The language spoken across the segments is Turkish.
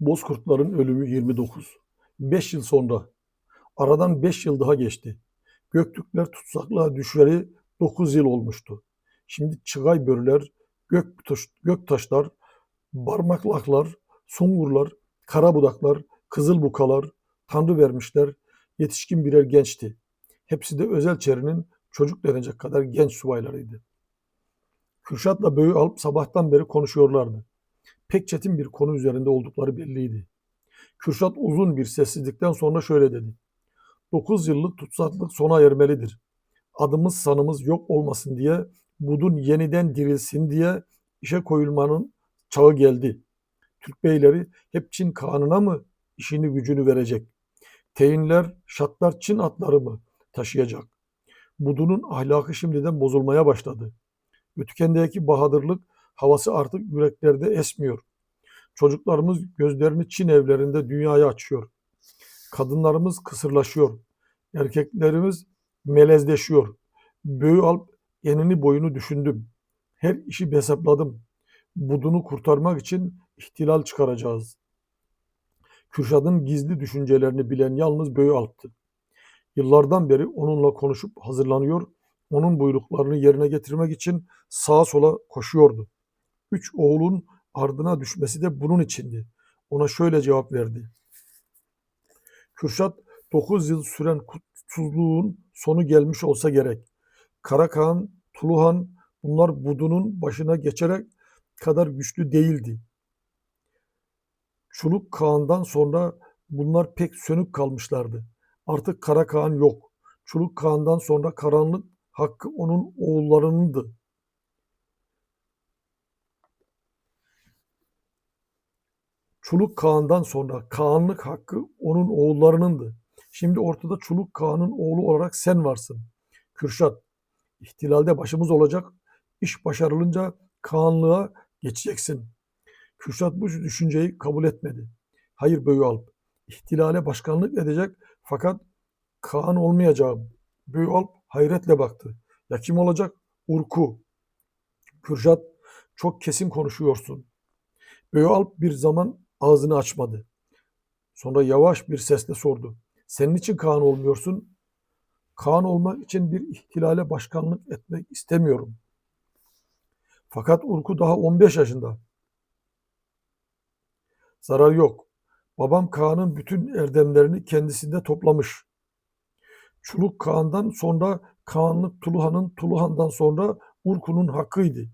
Bozkurtların ölümü 29. 5 yıl sonra. Aradan 5 yıl daha geçti. Göktürkler tutsaklığa düşeri 9 yıl olmuştu. Şimdi çıgay börüler, göktaş, göktaşlar, barmaklaklar, sungurlar, karabudaklar, kızılbukalar, tanrı vermişler, yetişkin birer gençti. Hepsi de özel çerinin çocuk denecek kadar genç subaylarıydı. Kürşat'la Böğü alıp sabahtan beri konuşuyorlardı. Pek çetin bir konu üzerinde oldukları belliydi. Kürşat uzun bir sessizlikten sonra şöyle dedi. Dokuz yıllık tutsaklık sona ermelidir. Adımız sanımız yok olmasın diye, budun yeniden dirilsin diye işe koyulmanın çağı geldi. Türk beyleri hep Çin kanına mı işini gücünü verecek? Teyinler, şatlar Çin atları mı taşıyacak? Budunun ahlakı şimdiden bozulmaya başladı. Ötükendeki bahadırlık havası artık yüreklerde esmiyor. Çocuklarımız gözlerini Çin evlerinde dünyaya açıyor. Kadınlarımız kısırlaşıyor. Erkeklerimiz melezleşiyor. Böğü alıp enini boyunu düşündüm. Her işi hesapladım. Budunu kurtarmak için ihtilal çıkaracağız. Kürşad'ın gizli düşüncelerini bilen yalnız Böğü Alp'tı. Yıllardan beri onunla konuşup hazırlanıyor, onun buyruklarını yerine getirmek için sağa sola koşuyordu. Üç oğlun ardına düşmesi de bunun içindi. Ona şöyle cevap verdi. Kürşat 9 yıl süren kutsuzluğun sonu gelmiş olsa gerek. Karakan, Tuluhan bunlar Budun'un başına geçerek kadar güçlü değildi. Çuluk Kağan'dan sonra bunlar pek sönük kalmışlardı. Artık Kara yok. Çuluk Kağan'dan sonra karanlık hakkı onun oğullarınındı. Çuluk Kağan'dan sonra Kağanlık hakkı onun oğullarınındı. Şimdi ortada Çuluk Kağan'ın oğlu olarak sen varsın. Kürşat, ihtilalde başımız olacak. İş başarılınca Kağanlığa geçeceksin. Kürşat bu düşünceyi kabul etmedi. Hayır Böğü Alp, ihtilale başkanlık edecek fakat Kaan olmayacağım. Böğü Alp hayretle baktı. Ya kim olacak? Urku. Kürşat, çok kesin konuşuyorsun. Böğü Alp bir zaman ağzını açmadı. Sonra yavaş bir sesle sordu. Senin için Kaan olmuyorsun? Kaan olmak için bir ihtilale başkanlık etmek istemiyorum. Fakat Urku daha 15 yaşında. Zarar yok. Babam Kaan'ın bütün erdemlerini kendisinde toplamış. Çuluk Kaan'dan sonra Kaanlık Tuluhan'ın Tuluhan'dan sonra Urku'nun hakkıydı.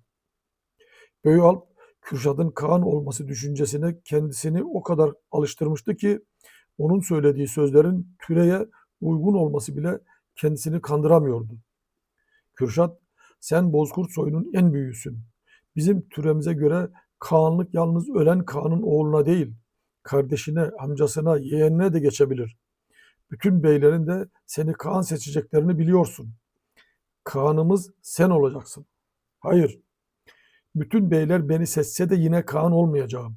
Böyalp Kürşat'ın Kaan olması düşüncesine kendisini o kadar alıştırmıştı ki onun söylediği sözlerin türeye uygun olması bile kendisini kandıramıyordu. Kürşat, sen Bozkurt soyunun en büyüğüsün. Bizim türemize göre Kaanlık yalnız ölen Kaan'ın oğluna değil, kardeşine, amcasına, yeğenine de geçebilir. Bütün beylerin de seni Kaan seçeceklerini biliyorsun. Kaan'ımız sen olacaksın. Hayır, bütün beyler beni seçse de yine Kaan olmayacağım.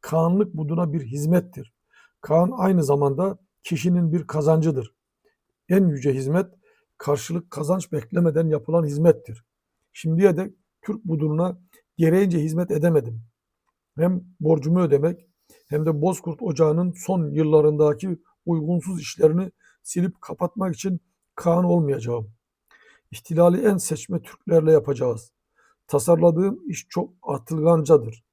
Kaanlık buduna bir hizmettir. Kaan aynı zamanda kişinin bir kazancıdır. En yüce hizmet karşılık kazanç beklemeden yapılan hizmettir. Şimdiye dek Türk budununa gereğince hizmet edemedim. Hem borcumu ödemek hem de Bozkurt Ocağı'nın son yıllarındaki uygunsuz işlerini silip kapatmak için Kaan olmayacağım. İhtilali en seçme Türklerle yapacağız. Tasarladığım iş çok atılgancadır.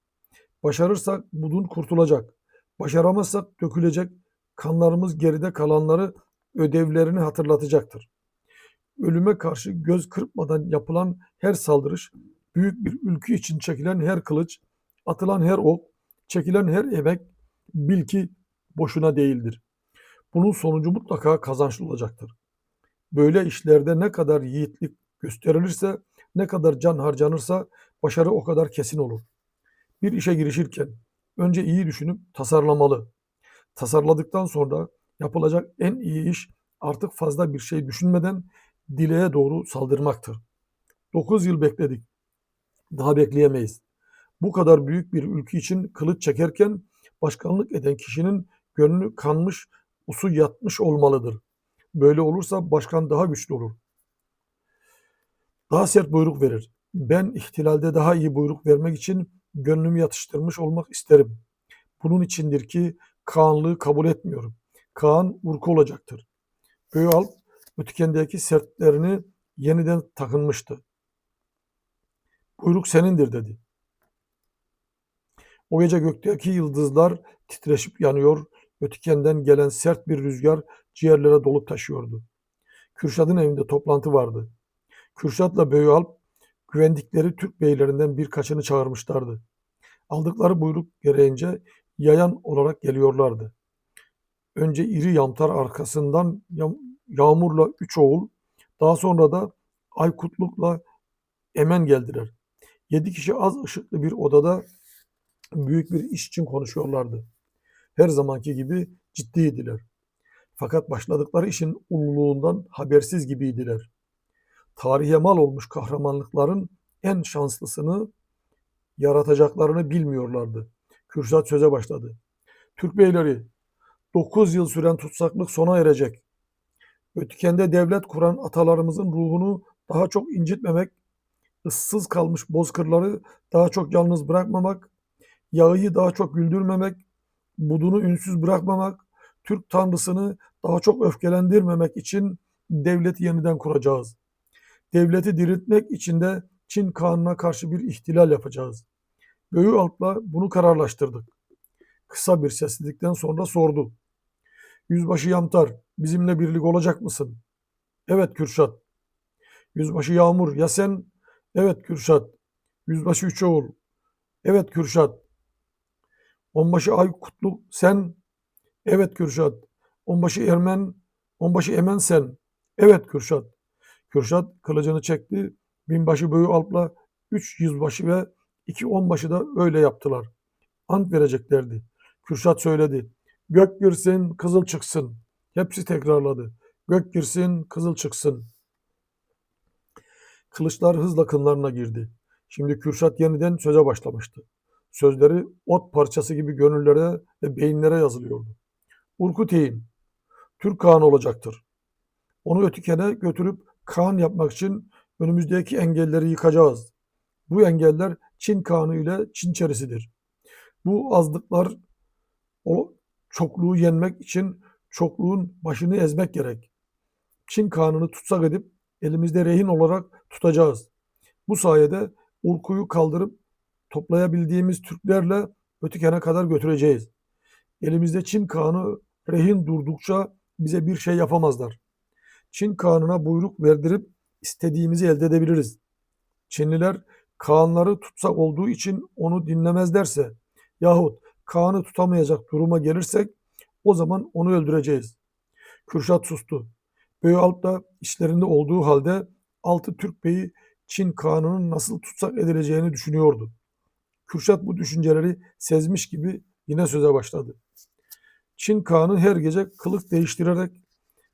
Başarırsak budun kurtulacak. Başaramazsak dökülecek kanlarımız geride kalanları ödevlerini hatırlatacaktır. Ölüme karşı göz kırpmadan yapılan her saldırış, büyük bir ülke için çekilen her kılıç, atılan her ok, çekilen her emek bil ki boşuna değildir. Bunun sonucu mutlaka kazançlı olacaktır. Böyle işlerde ne kadar yiğitlik gösterilirse, ne kadar can harcanırsa başarı o kadar kesin olur. Bir işe girişirken önce iyi düşünüp tasarlamalı. Tasarladıktan sonra yapılacak en iyi iş artık fazla bir şey düşünmeden dileğe doğru saldırmaktır. 9 yıl bekledik. Daha bekleyemeyiz. Bu kadar büyük bir ülke için kılıç çekerken başkanlık eden kişinin gönlü kanmış, usu yatmış olmalıdır. Böyle olursa başkan daha güçlü olur. Daha sert buyruk verir. Ben ihtilalde daha iyi buyruk vermek için gönlümü yatıştırmış olmak isterim. Bunun içindir ki Kağanlığı kabul etmiyorum. Kaan Urku olacaktır. Göğalp ötekendeki sertlerini yeniden takınmıştı. Buyruk senindir dedi. O gece gökteki yıldızlar titreşip yanıyor, ötekenden gelen sert bir rüzgar ciğerlere dolup taşıyordu. Kürşat'ın evinde toplantı vardı. Kürşat'la Böyüalp güvendikleri Türk beylerinden birkaçını çağırmışlardı. Aldıkları buyruk gereğince yayan olarak geliyorlardı. Önce iri yamtar arkasından Yağmur'la üç oğul, daha sonra da Aykutluk'la Emen geldiler. Yedi kişi az ışıklı bir odada büyük bir iş için konuşuyorlardı. Her zamanki gibi ciddiydiler. Fakat başladıkları işin ululuğundan habersiz gibiydiler. Tarihe mal olmuş kahramanlıkların en şanslısını yaratacaklarını bilmiyorlardı. Kürşat söze başladı. Türk beyleri, 9 yıl süren tutsaklık sona erecek. Ötükende devlet kuran atalarımızın ruhunu daha çok incitmemek, ıssız kalmış bozkırları daha çok yalnız bırakmamak, yağı daha çok güldürmemek, budunu ünsüz bırakmamak, Türk tanrısını daha çok öfkelendirmemek için devleti yeniden kuracağız. Devleti diriltmek için de Çin kanuna karşı bir ihtilal yapacağız. Göğü Alp'la bunu kararlaştırdık. Kısa bir sessizlikten sonra sordu. Yüzbaşı Yamtar, bizimle birlik olacak mısın? Evet Kürşat. Yüzbaşı Yağmur, ya sen? Evet Kürşat. Yüzbaşı Üçoğul. Evet Kürşat. Onbaşı Aykutlu, sen? Evet Kürşat. Onbaşı Ermen, onbaşı Emen sen. Evet Kürşat. Kürşat kılıcını çekti. Binbaşı Böğü Alp'la üç yüzbaşı ve iki onbaşı da öyle yaptılar. Ant vereceklerdi. Kürşat söyledi. Gök girsin, kızıl çıksın. Hepsi tekrarladı. Gök girsin, kızıl çıksın. Kılıçlar hızla kınlarına girdi. Şimdi Kürşat yeniden söze başlamıştı. Sözleri ot parçası gibi gönüllere ve beyinlere yazılıyordu. Urkuteyn, Türk Kağan olacaktır. Onu ötükene götürüp Kağan yapmak için önümüzdeki engelleri yıkacağız. Bu engeller Çin Kağanı ile Çin çerisidir. Bu azlıklar o çokluğu yenmek için çokluğun başını ezmek gerek. Çin kanunu tutsak edip elimizde rehin olarak tutacağız. Bu sayede Urku'yu kaldırıp toplayabildiğimiz Türklerle ötekene kadar götüreceğiz. Elimizde Çin kanunu rehin durdukça bize bir şey yapamazlar. Çin kanuna buyruk verdirip istediğimizi elde edebiliriz. Çinliler Kaanları tutsak olduğu için onu dinlemezlerse yahut Kaan'ı tutamayacak duruma gelirsek o zaman onu öldüreceğiz. Kürşat sustu. Böyalp da işlerinde olduğu halde altı Türk beyi Çin Kaan'ının nasıl tutsak edileceğini düşünüyordu. Kürşat bu düşünceleri sezmiş gibi yine söze başladı. Çin Kaan'ı her gece kılık değiştirerek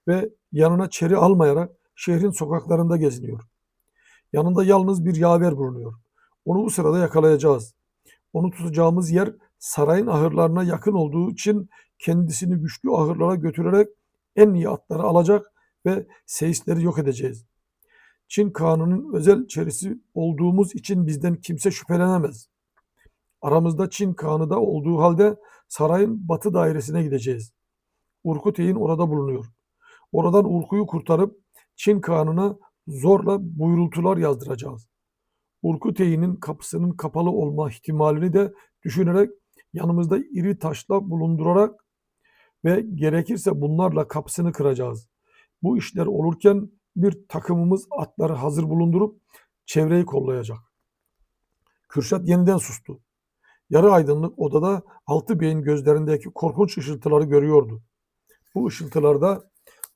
ve yanına çeri almayarak şehrin sokaklarında geziniyor. Yanında yalnız bir yaver bulunuyor. Onu bu sırada yakalayacağız. Onu tutacağımız yer sarayın ahırlarına yakın olduğu için kendisini güçlü ahırlara götürerek en iyi atları alacak ve seyisleri yok edeceğiz. Çin kanunun özel çerisi olduğumuz için bizden kimse şüphelenemez. Aramızda Çin kanı da olduğu halde sarayın batı dairesine gideceğiz. Urkutey'in orada bulunuyor. Oradan Urku'yu kurtarıp Çin kanuna zorla buyrultular yazdıracağız. Urkutey'in kapısının kapalı olma ihtimalini de düşünerek yanımızda iri taşla bulundurarak ve gerekirse bunlarla kapısını kıracağız. Bu işler olurken bir takımımız atları hazır bulundurup çevreyi kollayacak. Kürşat yeniden sustu. Yarı aydınlık odada altı beyin gözlerindeki korkunç ışıltıları görüyordu. Bu ışıltılarda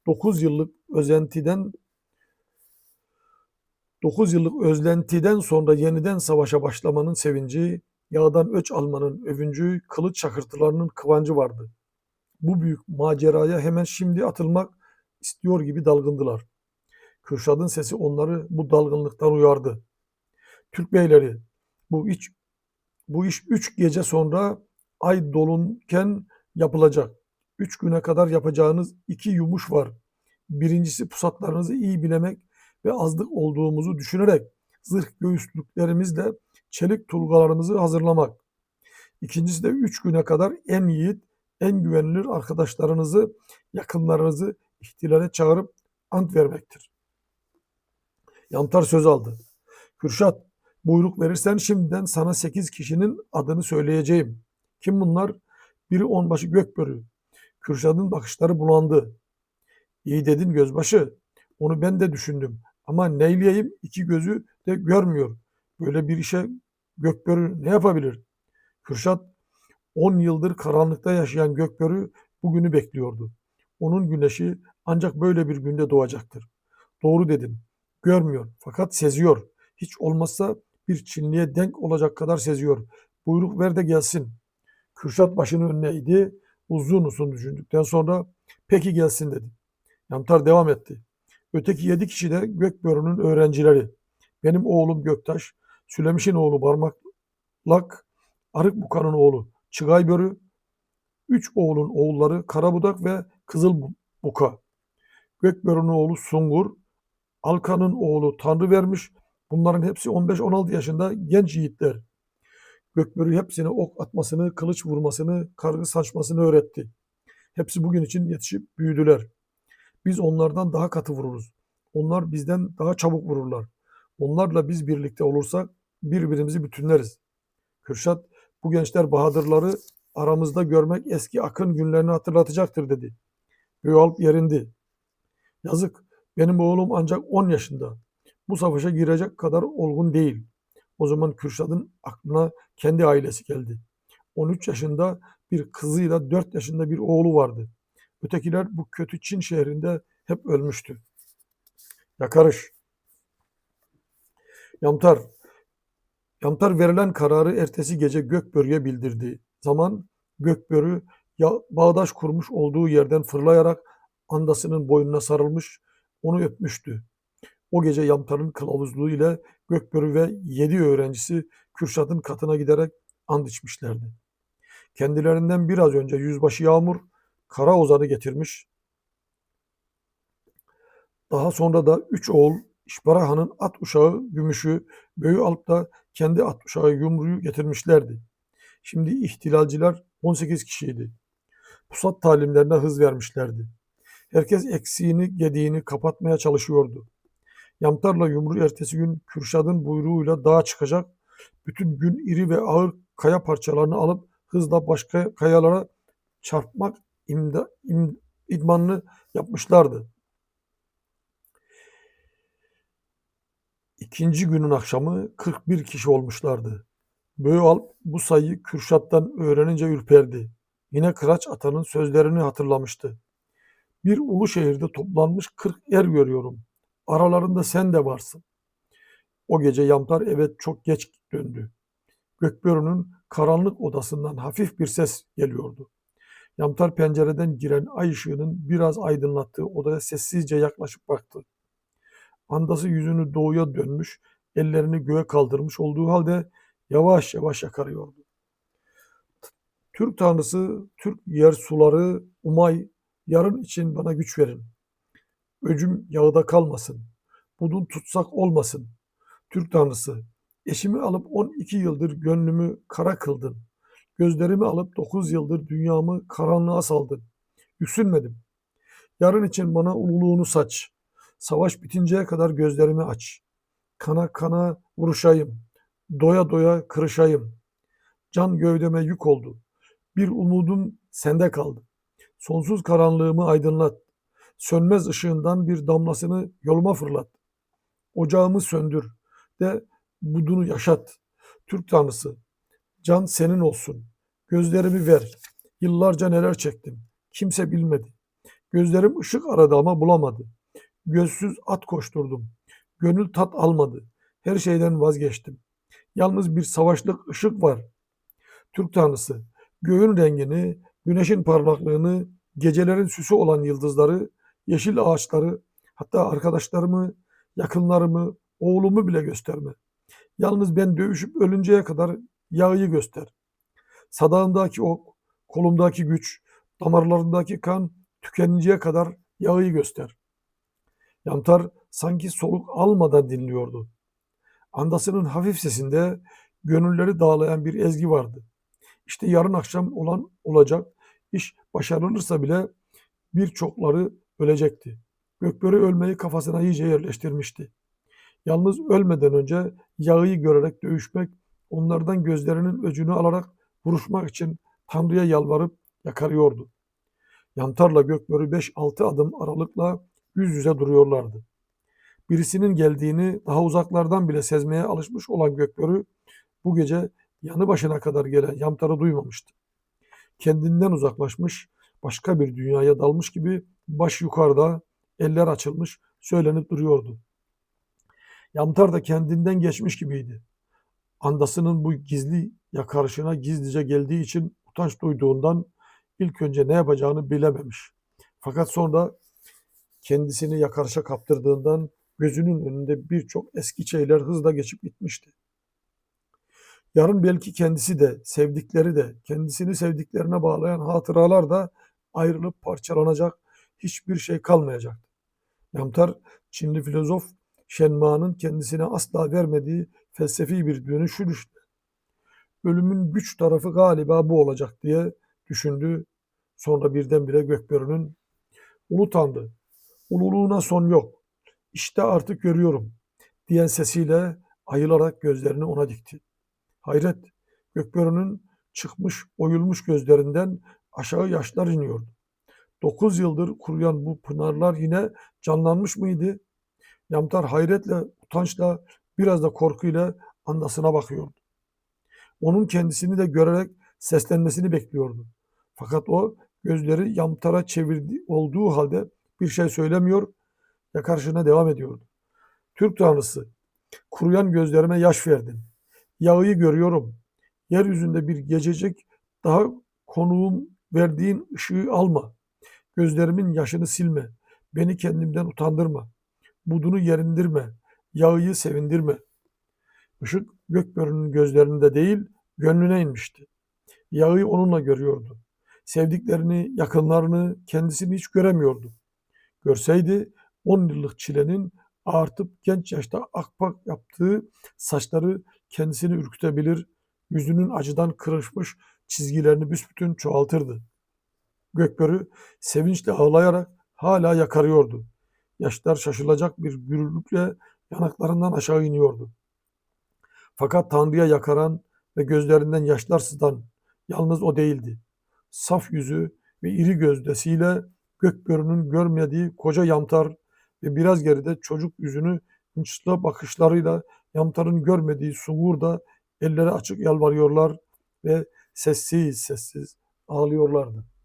9 yıllık özentiden 9 yıllık özlentiden sonra yeniden savaşa başlamanın sevinci, yağdan öç almanın övüncü, kılıç çakırtılarının kıvancı vardı. Bu büyük maceraya hemen şimdi atılmak istiyor gibi dalgındılar. Kürşad'ın sesi onları bu dalgınlıktan uyardı. Türk beyleri, bu iş, bu iş üç gece sonra ay dolunken yapılacak. Üç güne kadar yapacağınız iki yumuş var. Birincisi pusatlarınızı iyi bilemek ve azlık olduğumuzu düşünerek zırh göğüslüklerimizle çelik tulgalarımızı hazırlamak. İkincisi de üç güne kadar en yiğit, en güvenilir arkadaşlarınızı, yakınlarınızı ihtilale çağırıp ant vermektir. Yantar söz aldı. Kürşat, buyruk verirsen şimdiden sana sekiz kişinin adını söyleyeceğim. Kim bunlar? Biri onbaşı Gökbörü. Kürşat'ın bakışları bulandı. İyi dedin gözbaşı. Onu ben de düşündüm. Ama neyleyeyim iki gözü de görmüyor. Böyle bir işe Gökbörü ne yapabilir? Kürşat 10 yıldır karanlıkta yaşayan Gökbörü bugünü bekliyordu. Onun güneşi ancak böyle bir günde doğacaktır. Doğru dedin. Görmüyor fakat seziyor. Hiç olmazsa bir Çinliye denk olacak kadar seziyor. Buyruk ver de gelsin. Kürşat başını önüne eğdi. Uzun uzun düşündükten sonra peki gelsin dedi. Yantar devam etti. Öteki yedi kişi de Gökbörü'nün öğrencileri. Benim oğlum Göktaş, Sülemiş'in oğlu Barmaklak, Arık Buka'nın oğlu Çıgaybörü, üç oğlun oğulları Karabudak ve Kızıl Buka. Gökbörü'nün oğlu Sungur, Alkan'ın oğlu Tanrı vermiş. Bunların hepsi 15-16 yaşında genç yiğitler. Gökbörü hepsine ok atmasını, kılıç vurmasını, kargı saçmasını öğretti. Hepsi bugün için yetişip büyüdüler. Biz onlardan daha katı vururuz. Onlar bizden daha çabuk vururlar. Onlarla biz birlikte olursak birbirimizi bütünleriz. Kürşat, bu gençler bahadırları aramızda görmek eski akın günlerini hatırlatacaktır dedi. Göğalp yerindi. Yazık, benim oğlum ancak 10 yaşında. Bu savaşa girecek kadar olgun değil. O zaman Kürşat'ın aklına kendi ailesi geldi. 13 yaşında bir kızıyla 4 yaşında bir oğlu vardı. Ötekiler bu kötü Çin şehrinde hep ölmüştü. Yakarış. Yamtar. Yamtar verilen kararı ertesi gece Gökbörü'ye bildirdi. Zaman Gökbörü ya bağdaş kurmuş olduğu yerden fırlayarak andasının boynuna sarılmış, onu öpmüştü. O gece Yamtar'ın kılavuzluğu ile Gökbörü ve yedi öğrencisi Kürşat'ın katına giderek and içmişlerdi. Kendilerinden biraz önce yüzbaşı Yağmur kara ozanı getirmiş. Daha sonra da üç oğul İşbara Han'ın at uşağı Gümüş'ü, Böyü Alp'ta kendi at uşağı Yumru'yu getirmişlerdi. Şimdi ihtilalciler 18 kişiydi. Pusat talimlerine hız vermişlerdi. Herkes eksiğini, gediğini kapatmaya çalışıyordu. Yamtarla Yumru ertesi gün Kürşad'ın buyruğuyla dağa çıkacak, bütün gün iri ve ağır kaya parçalarını alıp hızla başka kayalara çarpmak imda, im, idmanını yapmışlardı. İkinci günün akşamı 41 kişi olmuşlardı. Böyalp bu sayıyı Kürşat'tan öğrenince ürperdi. Yine Kıraç Atan'ın sözlerini hatırlamıştı. Bir ulu şehirde toplanmış 40 er görüyorum. Aralarında sen de varsın. O gece Yamtar eve çok geç döndü. Gökbörü'nün karanlık odasından hafif bir ses geliyordu. Yamtar pencereden giren ay ışığının biraz aydınlattığı odaya sessizce yaklaşıp baktı. Andası yüzünü doğuya dönmüş, ellerini göğe kaldırmış olduğu halde yavaş yavaş yakarıyordu. Türk tanrısı, Türk yer suları, umay, yarın için bana güç verin. Öcüm yağda kalmasın. Budun tutsak olmasın. Türk tanrısı, eşimi alıp 12 yıldır gönlümü kara kıldın. Gözlerimi alıp 9 yıldır dünyamı karanlığa saldın. Yüksünmedim. Yarın için bana ululuğunu saç. Savaş bitinceye kadar gözlerimi aç. Kana kana vuruşayım. Doya doya kırışayım. Can gövdeme yük oldu. Bir umudum sende kaldı. Sonsuz karanlığımı aydınlat. Sönmez ışığından bir damlasını yoluma fırlat. Ocağımı söndür de budunu yaşat. Türk tanrısı, can senin olsun. Gözlerimi ver. Yıllarca neler çektim. Kimse bilmedi. Gözlerim ışık aradı ama bulamadı. Gözsüz at koşturdum. Gönül tat almadı. Her şeyden vazgeçtim. Yalnız bir savaşlık ışık var. Türk tanrısı, göğün rengini, güneşin parlaklığını, gecelerin süsü olan yıldızları, yeşil ağaçları, hatta arkadaşlarımı, yakınlarımı, oğlumu bile gösterme. Yalnız ben dövüşüp ölünceye kadar yağı göster. Sadağımdaki ok, kolumdaki güç, damarlarındaki kan tükeninceye kadar yağı göster. Yantar sanki soluk almadan dinliyordu. Andasının hafif sesinde gönülleri dağlayan bir ezgi vardı. İşte yarın akşam olan olacak. İş başarılırsa bile birçokları ölecekti. Gökbörü ölmeyi kafasına iyice yerleştirmişti. Yalnız ölmeden önce yağı görerek dövüşmek, onlardan gözlerinin öcünü alarak vuruşmak için Tanrı'ya yalvarıp yakarıyordu. Yantarla Gökbörü 5-6 adım aralıkla yüz yüze duruyorlardı. Birisinin geldiğini daha uzaklardan bile sezmeye alışmış olan Gökbörü bu gece yanı başına kadar gelen Yamtar'ı duymamıştı. Kendinden uzaklaşmış, başka bir dünyaya dalmış gibi baş yukarıda, eller açılmış, söylenip duruyordu. Yamtar da kendinden geçmiş gibiydi. Andasının bu gizli yakarışına gizlice geldiği için utanç duyduğundan ilk önce ne yapacağını bilememiş. Fakat sonra kendisini yakarışa kaptırdığından gözünün önünde birçok eski şeyler hızla geçip gitmişti. Yarın belki kendisi de, sevdikleri de, kendisini sevdiklerine bağlayan hatıralar da ayrılıp parçalanacak, hiçbir şey kalmayacaktı. Yamtar, Çinli filozof Shenma'nın kendisine asla vermediği felsefi bir dönüşü düştü. Ölümün güç tarafı galiba bu olacak diye düşündü. Sonra birdenbire Gökbörü'nün Ulu Tanrı, ululuğuna son yok. İşte artık görüyorum diyen sesiyle ayılarak gözlerini ona dikti. Hayret, Gökbörü'nün çıkmış, oyulmuş gözlerinden aşağı yaşlar iniyordu. Dokuz yıldır kuruyan bu pınarlar yine canlanmış mıydı? Yamtar hayretle, utançla, biraz da korkuyla andasına bakıyordu. Onun kendisini de görerek seslenmesini bekliyordu. Fakat o gözleri Yamtar'a çevirdi olduğu halde bir şey söylemiyor, yakarışına devam ediyordu. Türk tanrısı, kuruyan gözlerime yaş verdin. Yağı görüyorum. Yeryüzünde bir gececik daha konuğum verdiğin ışığı alma. Gözlerimin yaşını silme. Beni kendimden utandırma. Budunu yerindirme. Yağı sevindirme. Işık Gökbörü'nün gözlerinde değil, gönlüne inmişti. Yağı onunla görüyordu. Sevdiklerini, yakınlarını, kendisini hiç göremiyordu. Görseydi on yıllık çilenin artıp genç yaşta akpak yaptığı saçları kendisini ürkütebilir, yüzünün acıdan kırışmış çizgilerini büsbütün çoğaltırdı. Gökbörü sevinçle ağlayarak hala yakarıyordu. Yaşlar şaşılacak bir gürültükle yanaklarından aşağı iniyordu. Fakat Tanrı'ya yakaran ve gözlerinden yaşlar sızan yalnız o değildi. Saf yüzü ve iri gözdesiyle Gökbörü'nün görmediği koca yamtar ve biraz geride çocuk yüzünü hınçlı bakışlarıyla yamtarın görmediği Sugur da elleri açık yalvarıyorlar ve sessiz sessiz ağlıyorlardı.